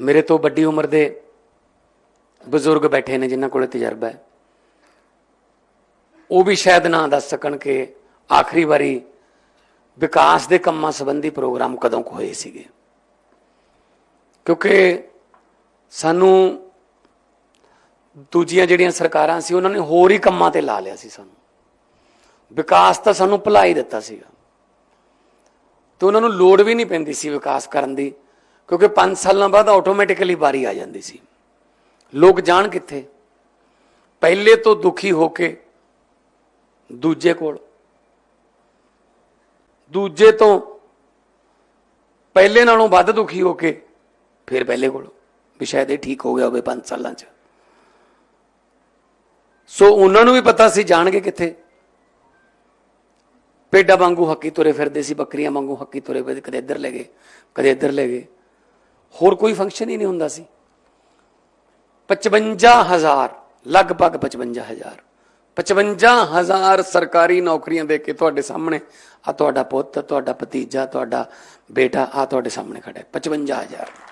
ਮੇਰੇ ਤੋਂ ਵੱਡੀ ਉਮਰ ਦੇ ਬਜ਼ੁਰਗ ਬੈਠੇ ਨੇ, ਜਿਨ੍ਹਾਂ ਕੋਲੇ ਤਜਰਬਾ ਹੈ। ਉਹ ਵੀ ਸ਼ਾਇਦ ਨਾ ਦੱਸ ਸਕਣ ਕਿ ਆਖਰੀ ਵਾਰੀ ਵਿਕਾਸ ਦੇ ਕੰਮਾਂ ਸੰਬੰਧੀ ਪ੍ਰੋਗਰਾਮ ਕਦੋਂ ਕੁ ਹੋਏ ਸੀਗੇ। ਕਿਉਂਕਿ ਸਾਨੂੰ ਦੂਜੀਆਂ ਜਿਹੜੀਆਂ ਸਰਕਾਰਾਂ ਸੀ, ਉਹਨਾਂ ਨੇ ਹੋਰ ਹੀ ਕੰਮਾਂ ਤੇ ਲਾ ਲਿਆ ਸੀ ਸਾਨੂੰ। ਵਿਕਾਸ ਤਾਂ ਸਾਨੂੰ ਭੁਲਾ ਹੀ ਦਿੱਤਾ ਸੀਗਾ। ਤੇ ਉਹਨਾਂ ਨੂੰ ਲੋੜ ਵੀ ਨਹੀਂ ਪੈਂਦੀ ਸੀ ਵਿਕਾਸ ਕਰਨ ਦੀ। ਕਿਉਂਕਿ 5 ਸਾਲਾਂ ਬਾਅਦ ਆਟੋਮੈਟਿਕਲੀ ਵਾਰੀ ਆ ਜਾਂਦੀ ਸੀ। ਲੋਕ ਜਾਣ ਕਿੱਥੇ? ਪਹਿਲੇ ਤੋਂ ਦੁਖੀ ਹੋ ਕੇ ਦੂਜੇ ਕੋਲ। ਦੂਜੇ ਤੋਂ ਪਹਿਲੇ ਨਾਲੋਂ ਵੱਧ ਦੁਖੀ ਹੋ ਕੇ ਫਿਰ ਪਹਿਲੇ ਕੋਲ। ਵੀ ਸ਼ਾਇਦ ਇਹ ਠੀਕ ਹੋ ਗਿਆ ਹੋਵੇ 5 ਸਾਲਾਂ 'ਚ। ਸੋ ਉਹਨਾਂ ਨੂੰ ਵੀ ਪਤਾ ਸੀ ਜਾਣਗੇ ਕਿੱਥੇ। ਪੇਡਾ ਵਾਂਗੂ ਹੱਕੀ ਤੁਰੇ ਫਿਰਦੇ ਸੀ, ਬੱਕਰੀਆਂ ਵਾਂਗੂ ਹੱਕੀ ਤੁਰੇ ਫਿਰਦੇ ਕਦੇ ਇੱਧਰ ਲੈ ਗਏ, ਕਦੇ ਇੱਧਰ ਲੈ ਗਏ। ਹੋਰ ਕੋਈ ਫੰਕਸ਼ਨ ਹੀ ਨਹੀਂ ਹੁੰਦਾ ਸੀ। 55000 ਲਗਭਗ 55000 55000 ਸਰਕਾਰੀ ਨੌਕਰੀਆਂ ਦੇ ਕੇ ਤੁਹਾਡੇ ਸਾਹਮਣੇ ਆ ਤੁਹਾਡਾ ਪੁੱਤ, ਤੁਹਾਡਾ ਭਤੀਜਾ, ਤੁਹਾਡਾ ਬੇਟਾ ਆ ਤੁਹਾਡੇ ਸਾਹਮਣੇ ਖੜਾ ਹੈ। 55000